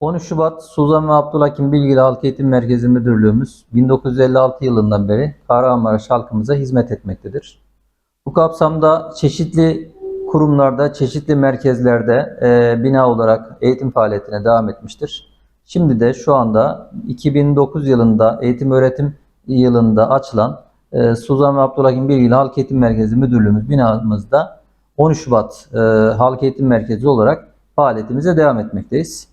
13 Şubat Suzan ve Abdülhakim Bilgili Halk Eğitim Merkezi Müdürlüğümüz 1956 yılından beri Kahramanmaraş halkımıza hizmet etmektedir. Bu kapsamda çeşitli kurumlarda, çeşitli merkezlerde e, bina olarak eğitim faaliyetine devam etmiştir. Şimdi de şu anda 2009 yılında eğitim öğretim yılında açılan e, Suzan ve Abdülhakim Bilgili Halk Eğitim Merkezi Müdürlüğümüz binamızda 13 Şubat e, Halk Eğitim Merkezi olarak faaliyetimize devam etmekteyiz.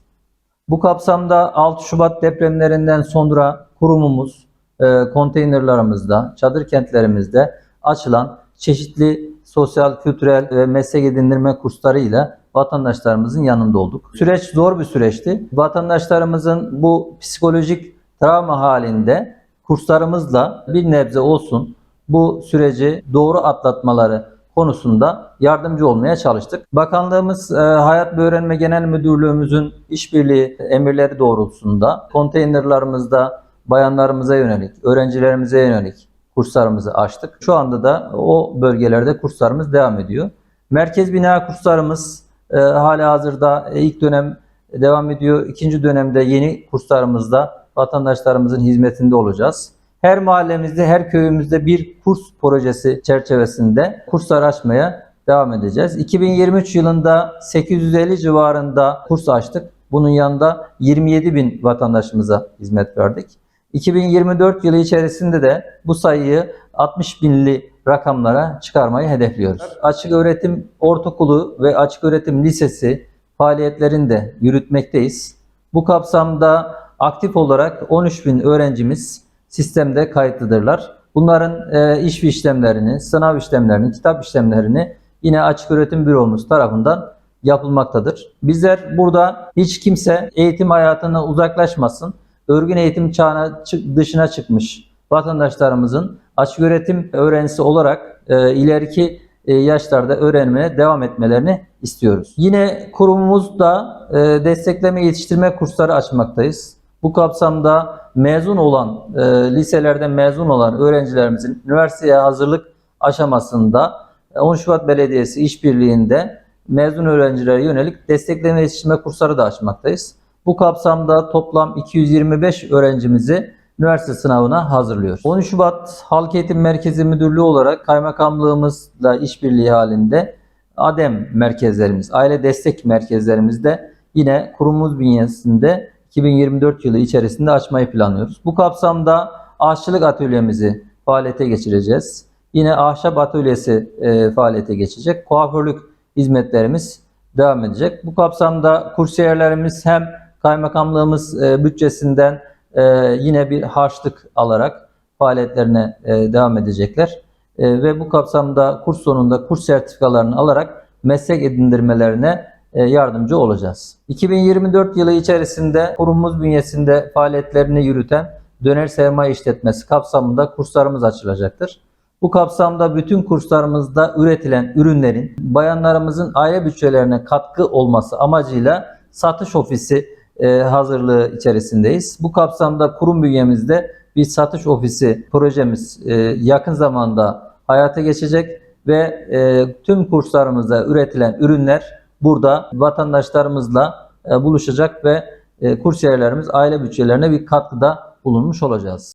Bu kapsamda 6 Şubat depremlerinden sonra kurumumuz e, konteynerlarımızda, çadır kentlerimizde açılan çeşitli sosyal, kültürel ve meslek edindirme kurslarıyla vatandaşlarımızın yanında olduk. Süreç zor bir süreçti. Vatandaşlarımızın bu psikolojik travma halinde kurslarımızla bir nebze olsun bu süreci doğru atlatmaları konusunda yardımcı olmaya çalıştık. Bakanlığımız e, Hayat ve Öğrenme Genel Müdürlüğümüzün işbirliği emirleri doğrultusunda konteynerlarımızda bayanlarımıza yönelik, öğrencilerimize yönelik kurslarımızı açtık. Şu anda da o bölgelerde kurslarımız devam ediyor. Merkez bina kurslarımız e, hala hazırda e, ilk dönem devam ediyor. İkinci dönemde yeni kurslarımızda vatandaşlarımızın hizmetinde olacağız. Her mahallemizde, her köyümüzde bir kurs projesi çerçevesinde kurslar açmaya devam edeceğiz. 2023 yılında 850 civarında kurs açtık. Bunun yanında 27 bin vatandaşımıza hizmet verdik. 2024 yılı içerisinde de bu sayıyı 60 binli rakamlara çıkarmayı hedefliyoruz. Açık öğretim ortaokulu ve açık öğretim lisesi faaliyetlerini de yürütmekteyiz. Bu kapsamda aktif olarak 13 bin öğrencimiz sistemde kayıtlıdırlar. Bunların e, iş işlemlerini, sınav işlemlerini, kitap işlemlerini yine açık öğretim büromuz tarafından yapılmaktadır. Bizler burada hiç kimse eğitim hayatına uzaklaşmasın, örgün eğitim çağına dışına çıkmış vatandaşlarımızın açık öğretim öğrencisi olarak e, ileriki e, yaşlarda öğrenmeye devam etmelerini istiyoruz. Yine kurumumuzda e, destekleme yetiştirme kursları açmaktayız. Bu kapsamda mezun olan, e, liselerden mezun olan öğrencilerimizin üniversiteye hazırlık aşamasında e, 10 Şubat Belediyesi işbirliğinde mezun öğrencilere yönelik destekleme yetiştirme kursları da açmaktayız. Bu kapsamda toplam 225 öğrencimizi üniversite sınavına hazırlıyoruz. 13 Şubat Halk Eğitim Merkezi Müdürlüğü olarak kaymakamlığımızla işbirliği halinde ADEM merkezlerimiz, aile destek merkezlerimizde yine kurumumuz bünyesinde 2024 yılı içerisinde açmayı planlıyoruz. Bu kapsamda aşçılık atölyemizi faaliyete geçireceğiz. Yine ahşap atölyesi e, faaliyete geçecek. Kuaförlük hizmetlerimiz devam edecek. Bu kapsamda kursiyerlerimiz hem kaymakamlığımız e, bütçesinden e, yine bir harçlık alarak faaliyetlerine e, devam edecekler. E, ve bu kapsamda kurs sonunda kurs sertifikalarını alarak meslek edindirmelerine yardımcı olacağız. 2024 yılı içerisinde kurumumuz bünyesinde faaliyetlerini yürüten döner sermaye işletmesi kapsamında kurslarımız açılacaktır. Bu kapsamda bütün kurslarımızda üretilen ürünlerin bayanlarımızın aile bütçelerine katkı olması amacıyla satış ofisi e, hazırlığı içerisindeyiz. Bu kapsamda kurum bünyemizde bir satış ofisi projemiz e, yakın zamanda hayata geçecek ve e, tüm kurslarımızda üretilen ürünler burada vatandaşlarımızla e, buluşacak ve e, kursiyerlerimiz aile bütçelerine bir katkıda bulunmuş olacağız.